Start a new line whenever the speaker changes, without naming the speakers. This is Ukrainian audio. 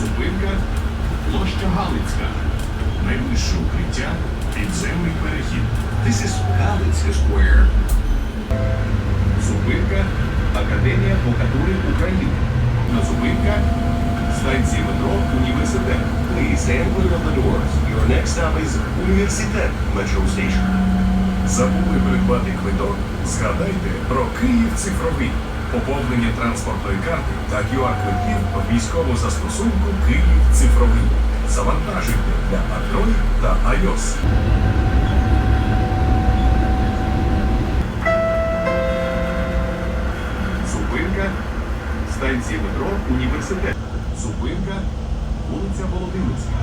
Зупинка площа Галицька. Найближче укриття підземний перехід. This is Галицька Square. Зупинка Академія адвокатури України. На зупинка станція метро Університет.
Please stand clear the doors. Your next stop is Університет Metro Station.
Забули придбати квиток? Згадайте про Київ цифровий. Поповнення транспортної карти та QR-квитків по військовому застосунку Київ цифровий. Завантажуйте для Android та iOS.
Зупинка станція метро Університет. Зупинка вулиця Володимирська.